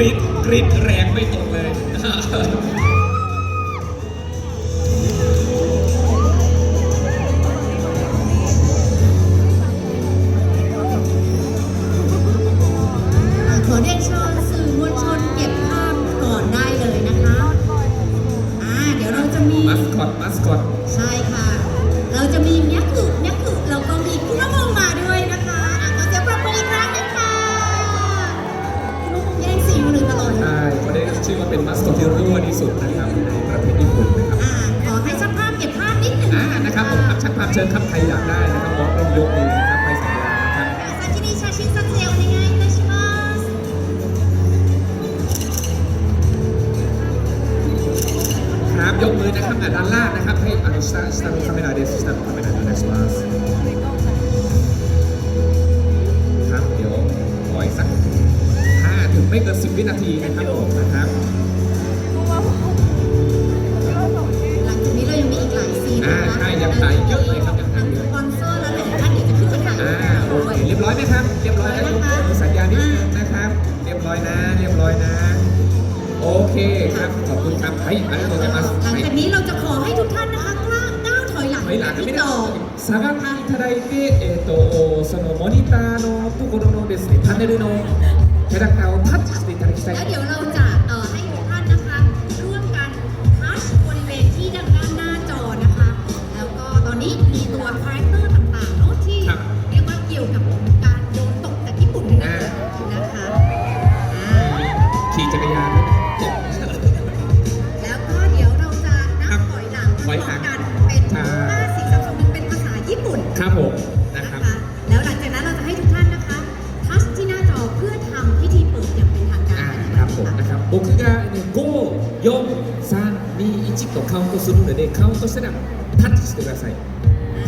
รีดกรีดแรงไม่ตกเลย ชิญครับใครอยากได้นะครับวอล์กเป็นยกมือนะครับไปสัญญานะครับ先に写真撮影お願いいたします。ครับยกมือนะครับด้านล่างนะครับให้อนุสาสตัมคาเมราเดสสตัมคาเมราเดสมาสครับเดี๋ยวขออยสักถ้าถึงไม่เกินสิบวินาทีนะครับผมนะครับ モニターのところのですねパネルのキャラクターをタッチしていただきたいと思います。プするのでカウントしたらタッチしてください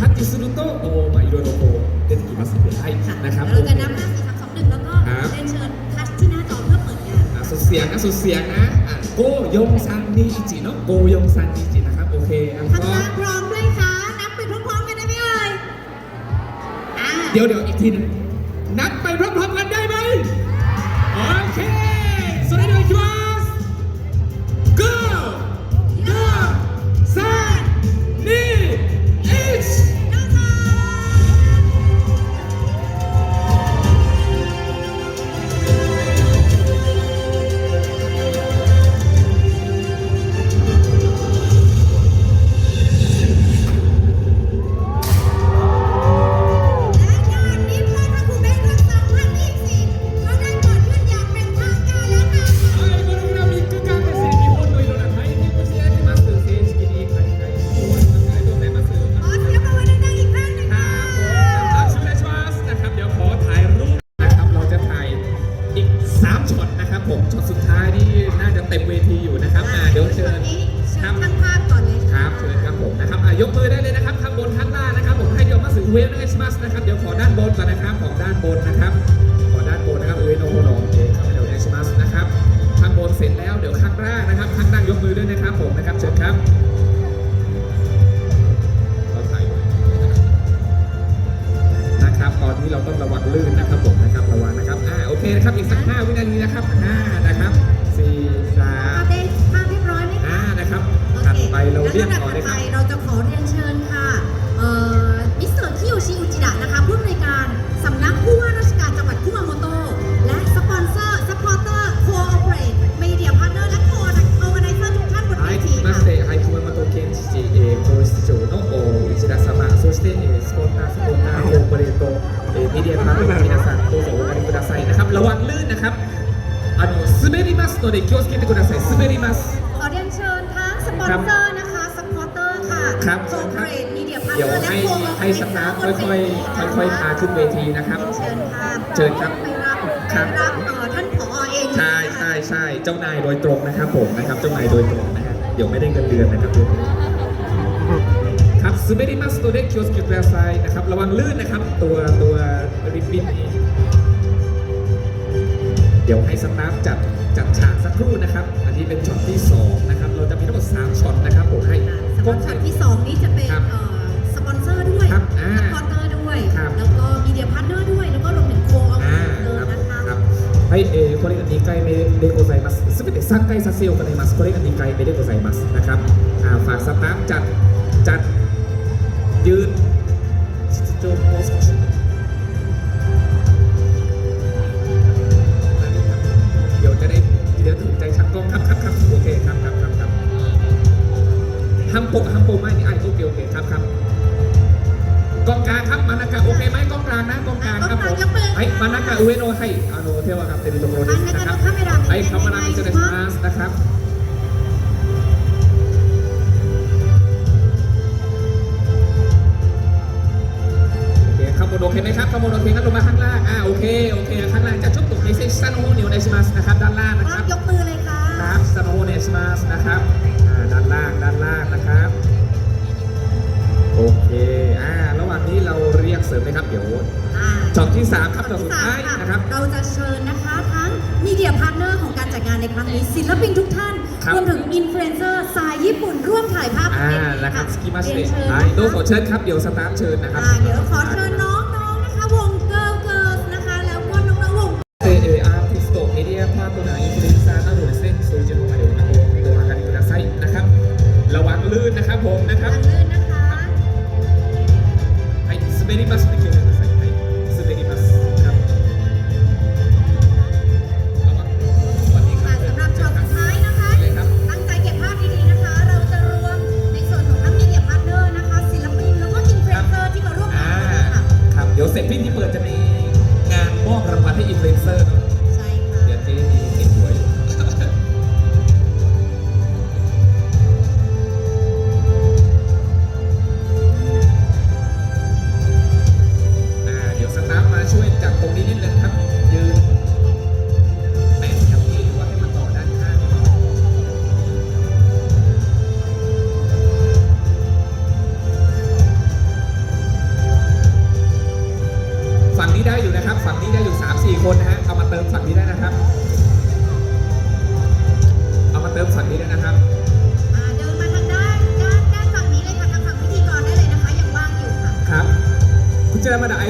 タッチするとお、まあ、いろいろこう出てきますので、はい、นะครับเราจะนับห้าสี่สามสองหนึ่งแล้วก็เรียนเชิญทัชที่หน้าจอเพื่อเปิดงานอะสุดเสียงนะสุดเสียงนะอะโกยงซันนิจิเนาะโกยงซันนิจินะครับโอเคอะก็พร้อมเลยค่ะนับไปพร้อมๆกันได้ไหมเอ่ยเดี๋ยวเดี๋ยวอีกทีนึงนับไปพร้อม สนะครับ เดี๋ยวขอด้านบนก่อนนะครับ ของด้านบนนะครับ ครับ Corporate Media เดี๋ยว Partner และให้โครงให้สตาฟค่อยๆค่อยๆพาขึ้นเวทีนะครับ เชิญค่ะเชิญครับไปรับคไปรับ รับเอ่อท่านผอเองใช่ใช่ใช่เจ้านายโดยตรงนะครับผมนะครับ เจ้านายโดยตรงนะฮะเดี๋ยวไม่ได้เงินเดือนนะครับผมครับซูเบริมัสตัวเดอกคิวสกิลแกรไซนะครับระวังลื่นนะครับ ตัวตัวริบบิ้นเองเดี๋ยวให้สตาฟจัดจัดฉากสักครู่นะครับ อันนี้เป็นช็อตที่ 2 นะครับ เราจะมีทั้งหมด3ช็อตนะครับผมให้ คอนเซ็ปต์ที่ 2 นี้จะเป็นสปอนเซอร์ด้วยคาสปอนเซอร์ด้วยแล้วก็มีเดียพาร์ทเนอร์ด้วย แล้วก็ลงมถึงโคออファーナーนะคะはい、えーこれが2回目でございます。すべて3回撮影を行います。これが2回目でございますนะครับอ่าฝากสตาฟจัดจัดยืนจุดโมส ห้ามโปะห้ามโปะไม่นี่ไอ้โอเคโอเคครับครับกองกลางครับมานากะโอเคไหมกองกลางนะกองกลางครับผมไอ้มานากะอุเอโนะให้อาโนเทวะครับเต็มตรงโรนี้นะครับไอ้คำว่านามิจะได้มาสนะครับโอเคข้างบนโอเคไหมครับข้างบนโอเคงั้นลงมาข้างล่างอ่าโอเคโอเคข้างล่างจะชุบตุกในเซซันโฮนิวในชิมัสนะครับด้านล่างนะพคร้อรัมบยกมือเลยค่ะครับซันโฮเนชิมัสนะครับ เรียกเสริมเลยครับ เดี๋ยวอ่าช็อตที่สามครับช็อตสุดสาท้ามยค่ะนะครับ เราจะเชิญนะคะทั้งมีเดียพาร์ทเนอร์ของการจัดงานในครั้งนี้ศิลปินทุกท่านครับรวมถึงอินฟลูเอนเซอร์สายญี่ปุ่นร่วมถ่ายภาพอ่าเต็มที่นะครับสกิมาสเรีเตยนเชิญไอนะคะโดขอเชิญครับเดี๋ยวสตาร์ทเชิญนะครับอ่าเดี๋ยวขอเชิญน้อง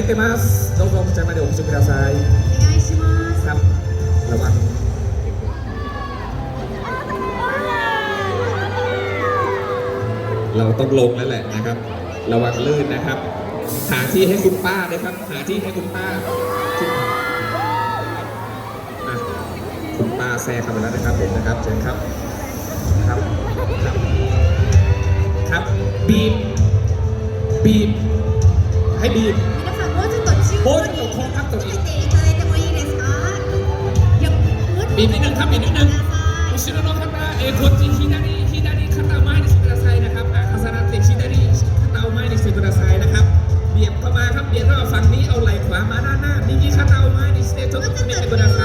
คุณเจรามาดาไอเตมัสโดโซคุณเจรามาดาโอชิคุดาไซ お願いします ครับ ระวัง เราต้องลงแล้วแหละนะครับ ระวังลื่นนะครับ หาที่ให้คุณป้าด้วยครับ หาที่ให้คุณป้าคุณอ่ะคุณป้าแซ่เข้าไปแล้วนะครับผมนะครับเชิญครับ ครับ ครับ ครับบีบ บีบ ให้บีบ 보여주고ครับีบนิดนึงครับบีบนิดนึงอชิโนโนคาตาเอโกจิฮิดาริฮิดาริคาตาไม้ในสิกระไซนะครับอาคาซาราเตชิดาริคาตาไม้ในสิกระไซนะครับเบียบเข้ามาครับเบียบเข้ามาฝั่งนี้เอาไหล่ขวามาด้านหน้ามีกิคาตาไม้ในสเตโตโตเนสิกระไซ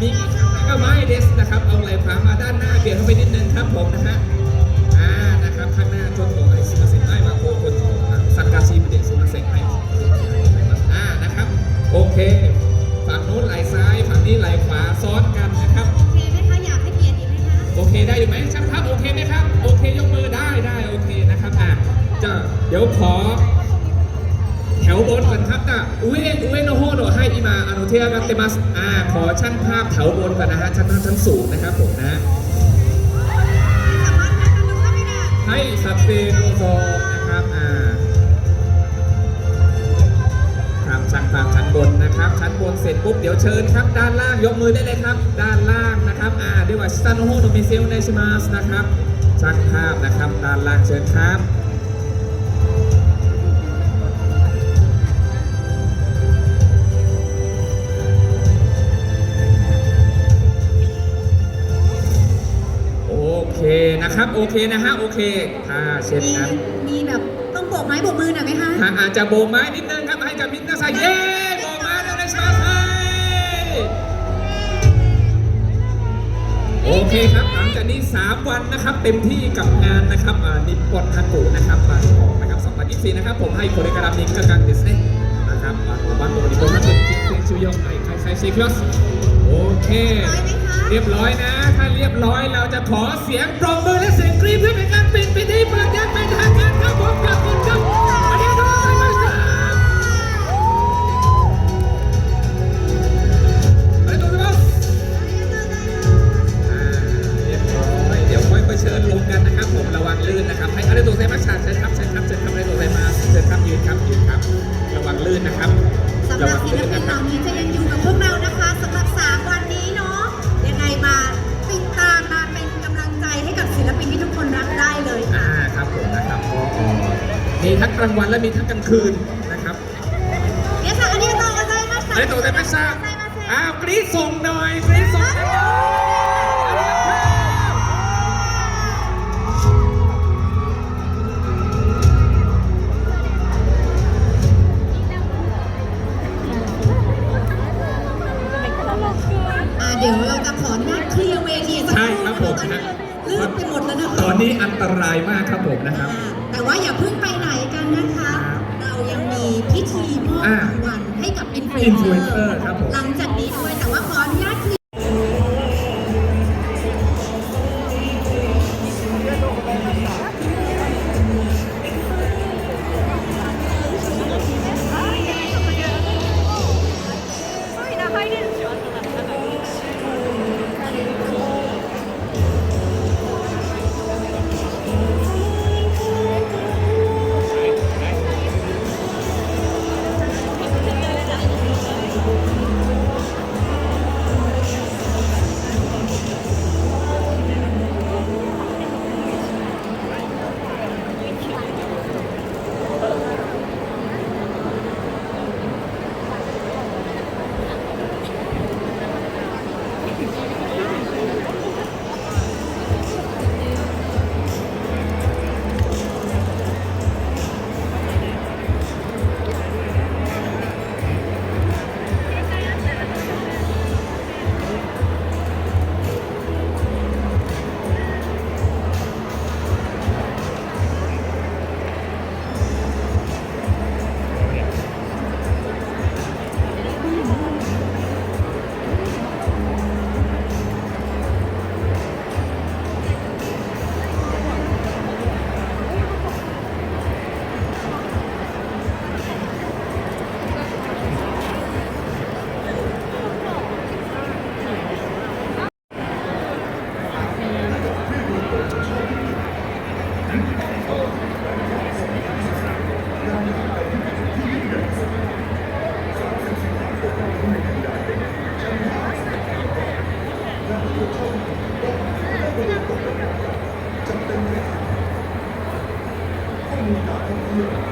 มีกิคาตาไม้เดสนะครับเอาไหล่ขวามาด้านหน้าเบียบเข้าไปนิดนึงครับผมนะฮะ อ่าขอช่างภาพแถวบนก่อนนะฮะชั้นชั้นสูงนะครับผมนะ ให้สัตเตโนโซนะครับอ่าครับช่างภาพชั้นบนนะครับ ชั้นบนเสร็จปุ๊บเดี๋ยวเชิญครับ ด้านล่างยกมือได้เลยครับ ด้านล่างนะครับอ่าเดี๋ยวว่าสตาโนโฮโนมิเซลเนชิมัสนะครับช่างภาพนะครับด้านล่างเชิญครับ นะครับ โอเคนะฮะ โอเคถ้าเช่นมีนั้นมีแบบต้องโบกไม้โบกมือหน่อยไหมคะถ้าอาจจะโบกไม้นิดนึงครับให้กับมินนาซายเย้โบกไม้เลยนะชาไทยโอเคครับ หลังจากนี้ 3 วันนะครับ เต็มที่กับงานนะครับอ่านิปปอนทักุนะครับบางกอกนะครับ2024นะครับ ผมให้โคเรการามิงกกังเดสเน่นะครับอ่าบ้านโมนิโกทักุจิเซนชูยองไอไคไซเซคิอสโอเค เรียบร้อยนะ ถ้าเรียบร้อยเราจะขอเสียงปรบมือและเสียงกรี๊ดเพื่อเป็นการปิดพิธีเปิดยันเป็นทางการครับผมขอบคุณครับวันนี้มาครครับเรียบร้อยเดี๋ยวค่อยไเชิญลงกันนะครับผมระวังลื่นนะครับ ให้อะไรตัวเซมัสชาชิครับเชิญครับเขับอะไรตัวเซมัขับยืนครับยืนครับ ระวังลื่นนะครับสำหรับศิลปินเหล่านี้จะยังอยู่กับพวกเรานะคะสำหรับสาวั คนรักได้เลยอ่าครับผมนะครับก็มีทั้งกลางวันและมีทั้งกลางคืนนะครับ皆さんありがとうございました。ありがとうごาいましたありがとうございまาอ้าวกรี๊ดส่งหน่อยกรี๊ดส่งหน่อยเดี๋ยวเราจะขออนุาเคลียร์เวทีสักคใช่รู่ครับผมนะนะฮะ คะ ลื่นไปหมดแล้วนะคะตอนนี้อันตรายมากครับผมนะครับอ่าแต่ว่าอย่าเพิ่งไปไหนกันนะคะครับเรายังมีพิธีมอบอ่ารางวัลให้กับอินฟลู influencer ครับผมหลังจากนี้ด้วยแต่ว่าขออนุญาตเคลียร์ เ